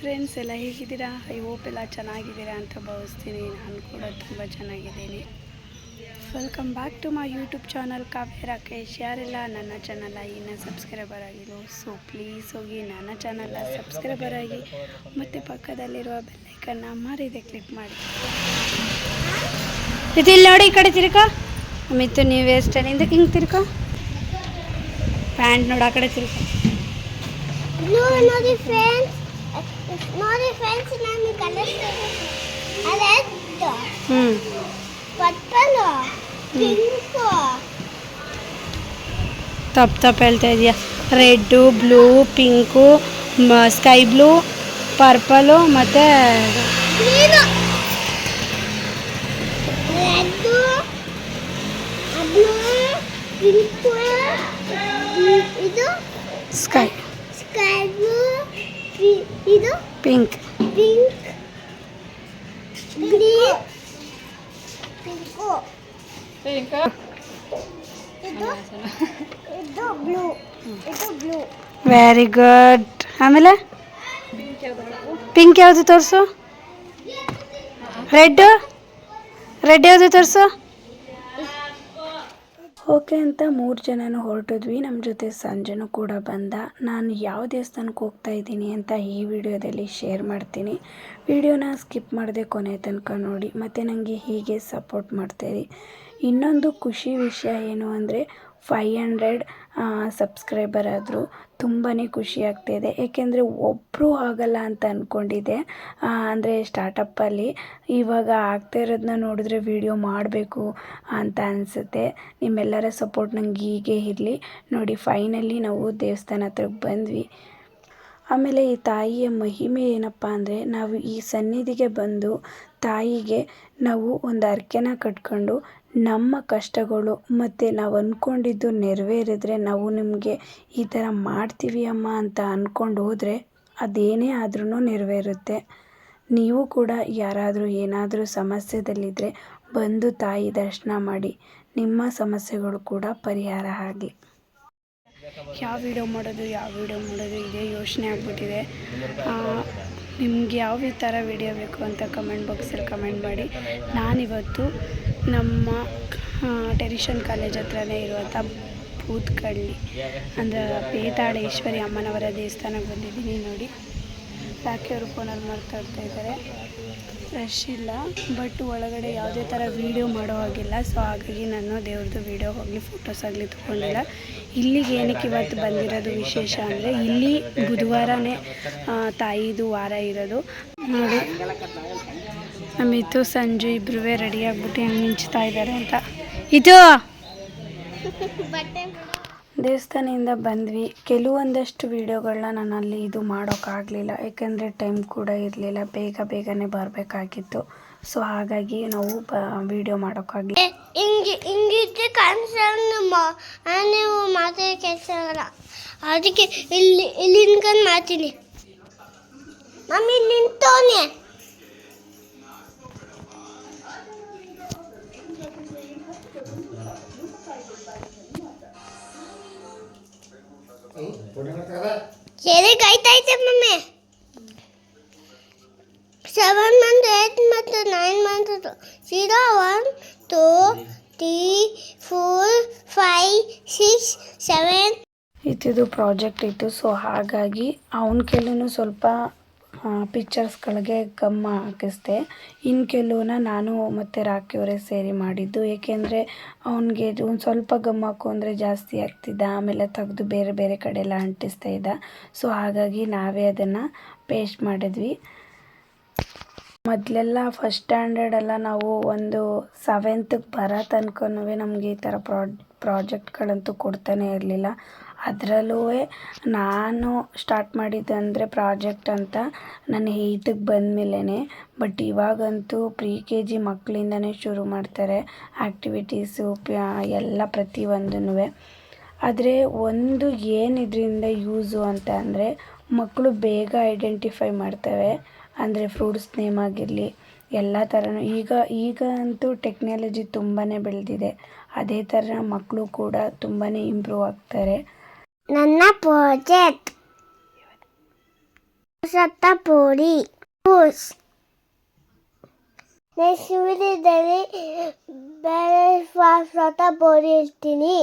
Friends ಎಲ್ಲ ಹೇಗಿದ್ದೀರಾ? I hope ಎಲ್ಲ ಚೆನ್ನಾಗಿದ್ದೀರಾ ಅಂತ ಭಾವಿಸ್ತೀನಿ. ನಾನು ಕೂಡ ತುಂಬ ಚೆನ್ನಾಗಿದ್ದೀನಿ. Welcome back to my YouTube channel Kavya Rakesh ಯಾರೆಲ್ಲ ನನ್ನ ಚಾನಲ್ ಇನ್ನೂ ಸಬ್ಸ್ಕ್ರೈಬರ್ ಆಗಿದ್ದು ಸೊ ಪ್ಲೀಸ್ ಹೋಗಿ ನನ್ನ ಚಾನಲ್ ಸಬ್ಸ್ಕ್ರೈಬರ್ ಆಗಿ, ಮತ್ತು ಪಕ್ಕದಲ್ಲಿರುವ ಬೆಲ್ಲೈಕನ್ನ ಮಾರಿದೆ ಕ್ಲಿಕ್ ಮಾಡಿ. ಇದು ಇಲ್ಲಿ ನೋಡಿ ಈ ಕಡೆ ತಿರ್ಕೋ ಮಿತ್ತು ನೀವು ಹಿಂದಕ್ಕೆ ಹಿಂಗೆ ತಿರ್ಕೋ ಪ್ಯಾಂಟ್ ನೋಡಿ ಆ ಕಡೆ ತಿರ್ಕೋ ನೋಡಿ ನೋಡಿ ಫ್ರೆಂಡ್ಸ್ ನಾನು ಕಲಿಸ್ತೀನಿ ರೆಡ್ ಹ್ಞೂ ಪರ್ಪಲ್ ಪಿಂಕ್ ತಪ್ಪು ತಪ್ಪು ಹೇಳ್ತಾ ಇದೆಯಾ red blue pink sky blue purple ಮತ್ತು ಗ್ರೀನ್ ರೆಡ್ ಬ್ಲೂ ಪಿಂಕ್ ಇದು ಸ್ಕೈ ಸ್ಕೈ ಬ್ಲೂ ಇದು? ಪಿಂಕ್. ಪಿಂಕ್. Green pink. ಇದು? ಇದು ಬ್ಲೂ. ಇದು ಬ್ಲೂ. ವೆರಿ ಗುಡ್ ಆಮೇಲೆ? ಪಿಂಕ್ ಯಾವುದು ತೋರಿಸು? ರೆಡ್ ರೆಡ್ ಯಾವುದು ತೋರಿಸು? ಓಕೆ ಅಂತ ಮೂರು ಜನನೂ ಹೊರಟಿದ್ವಿ. ನಮ್ಮ ಜೊತೆ ಸಂಜೆನೂ ಕೂಡ ಬಂದ. ನಾನು ಯಾವ ದೇವಸ್ಥಾನಕ್ಕೆ ಹೋಗ್ತಾ ಇದ್ದೀನಿ ಅಂತ ಈ ವಿಡಿಯೋದಲ್ಲಿ ಶೇರ್ ಮಾಡ್ತೀನಿ. ವಿಡಿಯೋನ ಸ್ಕಿಪ್ ಮಾಡದೆ ಕೊನೆ ತನಕ ನೋಡಿ. ಮತ್ತು ನನಗೆ ಹೀಗೆ ಸಪೋರ್ಟ್ ಮಾಡ್ತಾಯಿರಿ ಇನ್ನೊಂದು ಖುಷಿ ವಿಷಯ ಏನು ಅಂದರೆ ಫೈ ಹಂಡ್ರೆಡ್ ಸಬ್ಸ್ಕ್ರೈಬರ್ ಆದರೂ ತುಂಬಾ ಖುಷಿ ಆಗ್ತಾಯಿದೆ ಏಕೆಂದರೆ ಒಬ್ಬರು ಆಗಲ್ಲ ಅಂತ ಅಂದ್ಕೊಂಡಿದ್ದೆ ಅಂದರೆ ಸ್ಟಾರ್ಟಪ್ಪಲ್ಲಿ ಇವಾಗ ಆಗ್ತಾ ಇರೋದನ್ನ ನೋಡಿದ್ರೆ ವಿಡಿಯೋ ಮಾಡಬೇಕು ಅಂತ ಅನಿಸುತ್ತೆ. ನಿಮ್ಮೆಲ್ಲರ ಸಪೋರ್ಟ್ ನಂಗೆ ಹೀಗೆ ಇರಲಿ. ನೋಡಿ ಫೈನಲಿ ನಾವು ದೇವಸ್ಥಾನ ಹತ್ರಕ್ಕೆ ಬಂದ್ವಿ. ಆಮೇಲೆ ಈ ತಾಯಿಯ ಮಹಿಮೆ ಏನಪ್ಪ ಅಂದರೆ ನಾವು ಈ ಸನ್ನಿಧಿಗೆ ಬಂದು ತಾಯಿಗೆ ನಾವು ಒಂದು ಅರ್ಕೆನ ಕಟ್ಕೊಂಡು ನಮ್ಮ ಕಷ್ಟಗಳು ಮತ್ತು ನಾವು ಅಂದ್ಕೊಂಡಿದ್ದು ನೆರವೇರಿದ್ರೆ ನಾವು ನಿಮಗೆ ಈ ಥರ ಮಾಡ್ತೀವಿ ಅಮ್ಮ ಅಂತ ಅಂದ್ಕೊಂಡು ಹೋದರೆ ಅದೇನೇ ಆದ್ರೂ ನೆರವೇರುತ್ತೆ. ನೀವು ಕೂಡ ಯಾರಾದರೂ ಏನಾದರೂ ಸಮಸ್ಯೆದಲ್ಲಿದ್ದರೆ ಬಂದು ತಾಯಿ ದರ್ಶನ ಮಾಡಿ, ನಿಮ್ಮ ಸಮಸ್ಯೆಗಳು ಕೂಡ ಪರಿಹಾರ ಆಗಲಿ. ಯಾವ ವಿಡಿಯೋ ಮಾಡೋದು, ಯಾವ ವಿಡಿಯೋ ಮಾಡೋದು ಇದೇ ಯೋಚನೆ ಆಗ್ಬಿಟ್ಟಿದೆ. ನಿಮ್ಗೆ ಯಾವ ಥರ ವಿಡಿಯೋ ಬೇಕು ಅಂತ ಕಮೆಂಟ್ ಬಾಕ್ಸಲ್ಲಿ ಕಮೆಂಟ್ ಮಾಡಿ. ನಾನಿವತ್ತು ನಮ್ಮ ಟೆರಿಷನ್ ಕಾಲೇಜ್ ಹತ್ರನೇ ಇರುವಂಥ ಬೂತ್ಕಳ್ಳಿ ಅಂದರೆ ಪೇತಾಳೇಶ್ವರಿ ಅಮ್ಮನವರ ದೇವಸ್ಥಾನಕ್ಕೆ ಬಂದಿದ್ದೀನಿ ನೋಡಿ. ಅವರು ಫೋನಲ್ಲಿ ಮಾತಾಡ್ತಾ ಇದ್ದಾರೆ. ರಶ್ ಇಲ್ಲ ಬಟ್ ಒಳಗಡೆ ಯಾವುದೇ ಥರ ವೀಡಿಯೋ ಮಾಡೋ ಹಾಗಿಲ್ಲ. ಸೊ ಹಾಗಾಗಿ ನಾನು ದೇವ್ರದ್ದು ವೀಡಿಯೋ ಹೋಗಲಿ ಫೋಟೋಸ್ ಆಗಲಿ ತೊಗೊಂಡಿಲ್ಲ. ಇಲ್ಲಿಗೆ ಏನಕ್ಕೆ ಇವತ್ತು ಬಂದಿರೋದು ವಿಶೇಷ ಅಂದರೆ, ಇಲ್ಲಿ ಬುಧವಾರನೇ ತಾಯಿದು ವಾರ ಇರೋದು. ನೋಡಿ. ಅಮಿತು ಸಂಜು ಇಬ್ಬರೂ ರೆಡಿ ಆಗ್ಬಿಟ್ಟು ಹೆಂಗೆ ಮಿಂಚ್ತಾ ಇದ್ದಾರೆ ಅಂತ. ಇದು! ದೇವಸ್ಥಾನದಿಂದ ಬಂದ್ವಿ. ಕೆಲವೊಂದಷ್ಟು ವೀಡಿಯೋಗಳನ್ನ ನಾನು ಅಲ್ಲಿ ಇದು ಮಾಡೋಕ್ಕಾಗಲಿಲ್ಲ. ಯಾಕೆಂದರೆ ಟೈಮ್ ಕೂಡ ಇರಲಿಲ್ಲ. ಬೇಗ ಬೇಗನೆ ಬರಬೇಕಾಗಿತ್ತು. ಸೊ ಹಾಗಾಗಿ ನಾವು ಬ ವೀಡಿಯೋ ಮಾಡೋಕ್ಕಾಗಲಿ ಹಿಂಗೆ ಹಿಂಗಿದ್ರೆ ನೀವು ಮಾತಾಡೋ ಕೆಲಸ ಅದಕ್ಕೆ ಇಲ್ಲಿ ಇಲ್ಲಿ ಮಾತೀನಿ ಮಮ್ಮಿ ಇಲ್ಲಿ ಸರಿ ಕಾಯ್ತೈತೆ ಮಮ್ಮಿ. ಸೆವೆನ್ ಮಂತ್ ಏಟ್ ಮತ್ತು nine month zero one two three four five six seven ಇತ್ತಿದು project ಇತ್ತು ಸೊ ಹಾಗಾಗಿ ಅವನ ಕೈಲೂ ಸ್ವಲ್ಪ ಪಿಕ್ಚರ್ಸ್ಗಳಿಗೆ ಗಮ್ಮ ಹಾಕಿಸ್ದೆ. ಇನ್ನು ಕೆಲವನ್ನ ನಾನು ಮತ್ತು ರಾಕಿಯವರೇ ಸೇರಿ ಮಾಡಿದ್ದು. ಏಕೆಂದರೆ ಅವನಿಗೆ ಒಂದು ಸ್ವಲ್ಪ ಗಮ್ ಹಾಕು ಅಂದರೆ ಜಾಸ್ತಿ ಆಗ್ತಿದ್ದ ಆಮೇಲೆ ತೆಗೆದು ಬೇರೆ ಬೇರೆ ಕಡೆ ಎಲ್ಲ ಅಂಟಿಸ್ತಾ ಇದ್ದ. ಸೊ ಹಾಗಾಗಿ ನಾವೇ ಅದನ್ನು ಪೇಸ್ಟ್ ಮಾಡಿದ್ವಿ. ಮೊದಲೆಲ್ಲ ಫಸ್ಟ್ ಸ್ಟ್ಯಾಂಡರ್ಡೆಲ್ಲ ನಾವು ಒಂದು ಸೆವೆಂತ್ಗೆ ಬರೋ ತನಕನೂ ನಮಗೆ ಈ ಥರ ಪ್ರಾಜೆಕ್ಟ್ಗಳಂತೂ ಕೊಡ್ತಾನೆ ಇರಲಿಲ್ಲ. ಅದರಲ್ಲೂ ನಾನು ಸ್ಟಾರ್ಟ್ ಮಾಡಿದ್ದಂದರೆ ಪ್ರಾಜೆಕ್ಟ್ ಅಂತ ನಾನು ಏಯ್ತಿಗೆ ಬಂದಮೇಲೇ ಬಟ್ ಇವಾಗಂತೂ ಪ್ರಿ ಕೆ ಜಿ ಮಕ್ಕಳಿಂದನೇ ಶುರು ಮಾಡ್ತಾರೆ. ಆ್ಯಕ್ಟಿವಿಟೀಸು ಎಲ್ಲ ಪ್ರತಿಯೊಂದೂ ಆದರೆ ಒಂದು ಏನಿದ್ರಿಂದ ಯೂಸು ಅಂತ ಅಂದರೆ ಮಕ್ಕಳು ಬೇಗ ಐಡೆಂಟಿಫೈ ಮಾಡ್ತವೆ. ಅಂದರೆ ಫ್ರೂಟ್ಸ್ ನೇಮ್ ಆಗಿರಲಿ, ಎಲ್ಲ ಥರನೂ ಈಗ ಈಗ ಅಂತೂ ಟೆಕ್ನಾಲಜಿ ತುಂಬಾ ಬೆಳೆದಿದೆ. ಅದೇ ಥರ ಮಕ್ಕಳು ಕೂಡ ತುಂಬಾ ಇಂಪ್ರೂವ್ ಆಗ್ತಾರೆ. ನನ್ನ ಪ್ರಾಜೆಕ್ಟ್. ಶತಪುರಿ ಬೂಸ್ ನೆಕ್ಸ್ಟ್ ವಿಡಿಯೋದಲ್ಲಿ ಬೇರೆ ಶತಪುರಿ ಇರ್ತೀನಿ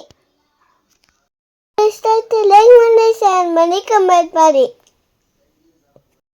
ಇಷ್ಟ ಆಯ್ತು ಲೈಕ್ ಮಾಡಿ ಶೇರ್ ಮಾಡಿ ಕಮೆಂಟ್ ಮಾಡಿ.